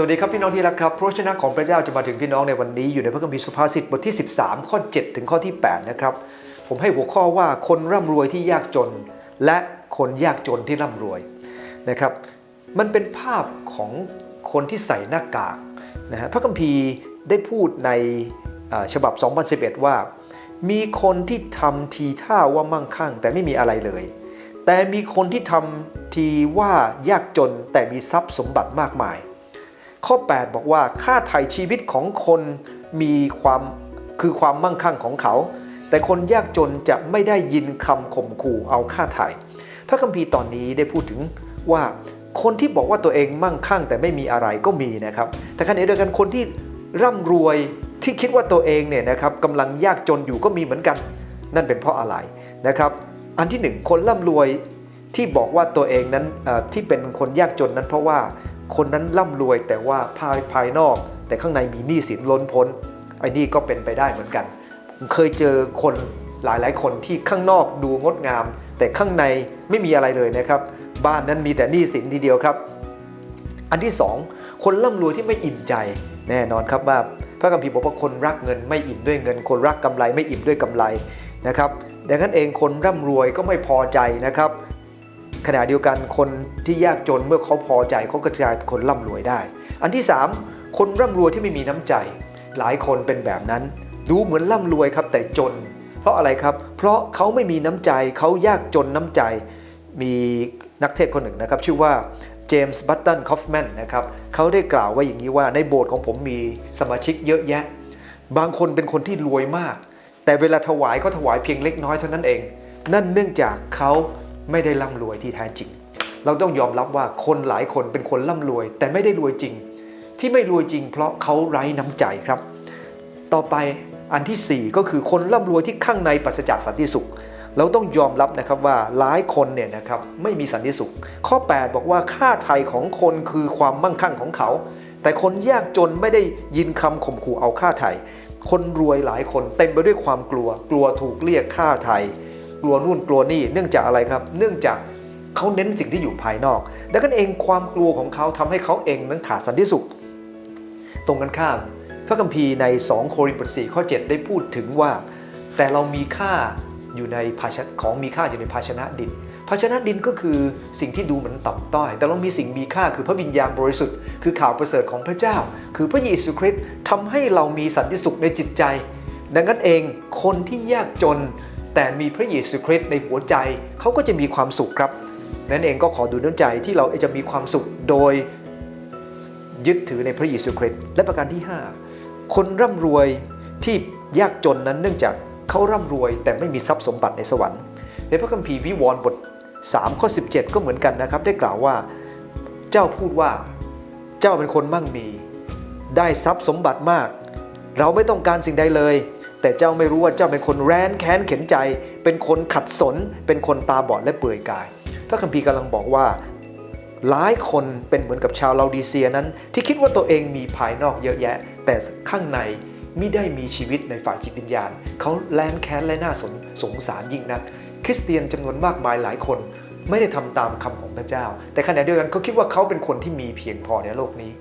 สวัสดีครับพี่น้องที่รักครับพระวจนะของพระเจ้าจะมาถึงพี่น้องในวันนี้อยู่ในพระคัมภีร์สุภาษิตบทที่ 13 ข้อ 7 ถึงข้อที่ 8 นะครับ ผมให้หัวข้อว่าคนร่ำรวยที่ยากจน และคนยากจนที่ร่ำรวยนะครับ มันเป็นภาพของคนที่ใส่หน้ากากนะฮะพระคัมภีร์ได้พูดในอ่าฉบับ 2011 ว่า มีคนที่ทำทีท่าว่ามั่งคั่ง แต่ไม่มีอะไรเลย แต่มีคนที่ทำทีว่ายากจนแต่มีทรัพย์สมบัติมากมาย ข้อ 8 บอกว่าค่าไถ่ชีวิตของคนมีความคือความมั่งคั่งของเขา แต่คนยากจนจะไม่ได้ยินคำข่มขู่เอาค่าไถ่พระคัมภีร์ตอนนี้ได้พูดถึงว่าคนที่บอกว่าตัวเองมั่งคั่งแต่ไม่มีอะไรก็มีนะครับ แต่ขณะเดียวกันคนที่ร่ำรวยที่คิดว่าตัวเองเนี่ยนะครับกำลังยากจนอยู่ก็มีเหมือนกัน นั่นเป็นเพราะอะไรนะครับ อันที่หนึ่งคนร่ำรวยที่บอกว่าตัวเองนั้นที่เป็นคนยากจนนั้นเพราะว่า คนนั้นร่ำรวยแต่ว่าภายภายนอก แต่ข้างในมีหนี้สินล้นพ้นไอ้นี่ก็เป็นไปได้เหมือนกัน ผมเคยเจอคนหลายหลายๆคนที่ข้างนอกดูงดงาม แต่ข้างในไม่มีอะไรเลยนะครับ บ้านนั้นมีแต่หนี้สินทีเดียวครับ อันที่สองคนร่ำรวยที่ไม่อิ่มใจแน่นอนครับว่าพระคัมภีร์บอกว่าคนรักเงินไม่อิ่มด้วยเงิน คนรักกำไรไม่อิ่มด้วยกำไรนะครับดังนั้นเองคนร่ำรวยก็ไม่พอใจนะครับ ขณะเดียวกันคนที่ยากจนเมื่อเขาพอใจเขาก็จะกลายเป็นคนร่ำรวยได้ อันที่สามคนร่ำรวยที่ไม่มีน้ำใจ หลายคนเป็นแบบนั้น ดูเหมือนร่ำรวยครับแต่จน เพราะอะไรครับ เพราะเขาไม่มีน้ำใจเขายากจนน้ำใจ มีนักเทศคนหนึ่งนะครับชื่อว่าเจมส์บัตตันคอฟแมนนะครับเขาได้กล่าวไว้อย่างนี้ว่าในโบสถ์ของผมมีสมาชิกเยอะแยะ บางคนเป็นคนที่รวยมาก แต่เวลาถวายก็ถวายเพียงเล็กน้อยเท่านั้นเอง นั่นเนื่องจากเขา ไม่ได้ร่ำรวยที่แท้จริง เราต้องยอมรับว่าคนหลายคนเป็นคนร่ำรวย แต่ไม่ได้รวยจริง ที่ไม่รวยจริง เพราะเขาไร้น้ำใจครับ ต่อไปอันที่ 4 ก็คือคนร่ำรวยที่ข้างในปราศจากสันติสุข เราต้องยอมรับนะครับว่าหลายคนเนี่ยนะครับไม่มีสันติสุข ข้อ 8 บอกว่าค่าไทยของคนคือความมั่งคั่งของเขา แต่คนยากจนไม่ได้ยินคำข่มขู่เอาค่าไทยคนรวยหลายคนเต็มไปด้วยความกลัว กลัวถูกเรียกค่าไทย กลัวนู่นกลัวนี่เนื่องจากอะไรครับ เนื่องจากเขาเน้นสิ่งที่อยู่ภายนอกดังนั้นเองความกลัวของเขาทำให้เขาเองนั้นขาดสันติสุข ตรงกันข้าม พระคัมภีร์ใน 2 โครินธ์บท4ข้อ 7 ได้พูดถึงว่า แต่เรามีค่าอยู่ในภาชนะของมีค่าอยู่ในภาชนะดินภาชนะดินก็คือสิ่งที่ดูเหมือนต่ำต้อย แต่เรามีสิ่งมีค่าคือพระวิญญาณบริสุทธิ์ คือข่าวประเสริฐของพระเจ้า คือพระเยซูคริสต์ทำให้เรามีสันติสุขในจิตใจ ดังนั้นเองคนที่ยากจน แต่มีพระเยซูคริสต์ในหัวใจเขาก็จะมีความสุขครับนั่นเองก็ขอดูน้ำใจที่เราจะมีความสุขโดยยึดถือในพระเยซูคริสต์และประการที่ 5 คนร่ำรวยที่ยากจนนั้นเนื่องจากเขาร่ำรวยแต่ไม่มีทรัพย์สมบัติในสวรรค์ ในพระคัมภีร์วิวรณ์บท3ข้อ17 ก็เหมือนกันนะครับ ได้กล่าวว่าเจ้าพูดว่าเจ้าเป็นคนมั่งมี ได้ทรัพย์สมบัติมาก เราไม่ต้องการสิ่งใดเลย แต่เจ้าไม่รู้ว่าเจ้าเป็นคนแร้นแค้นเข็นใจ เป็นคนขัดสน เป็นคนตาบอดและเปื่อยกาย พระคัมภีร์กำลังบอกว่าหลายคนเป็นเหมือนกับชาวลาดีเซียนั้น ที่คิดว่าตัวเองมีภายนอกเยอะแยะ แต่ข้างในไม่ได้มีชีวิตในฝ่ายจิตวิญญาณ เขาแล้นแค้นและน่าสงสงสารยิ่งนัก คริสเตียนจำนวนมากมายหลายคน ไม่ได้ทำตามคำของพระเจ้า แต่ขณะเดียวกันเขาคิดว่าเขาเป็นคนที่มีเพียงพอในโลกนี้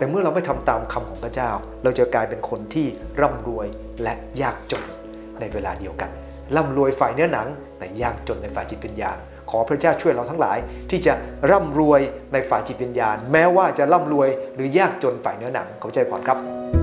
แต่เมื่อเราไม่ทำตามคำของพระเจ้า เราจะกลายเป็นคนที่ร่ำรวยและยากจนในเวลาเดียวกันร่ำรวยฝ่ายเนื้อหนังแต่ยากจนในฝ่ายจิตวิญญาณ ขอพระเจ้าช่วยเราทั้งหลาย ที่จะร่ำรวยในฝ่ายจิตวิญญาณ แม้ว่าจะร่ำรวยหรือยากจนฝ่ายเนื้อหนัง เขาใจพรครับ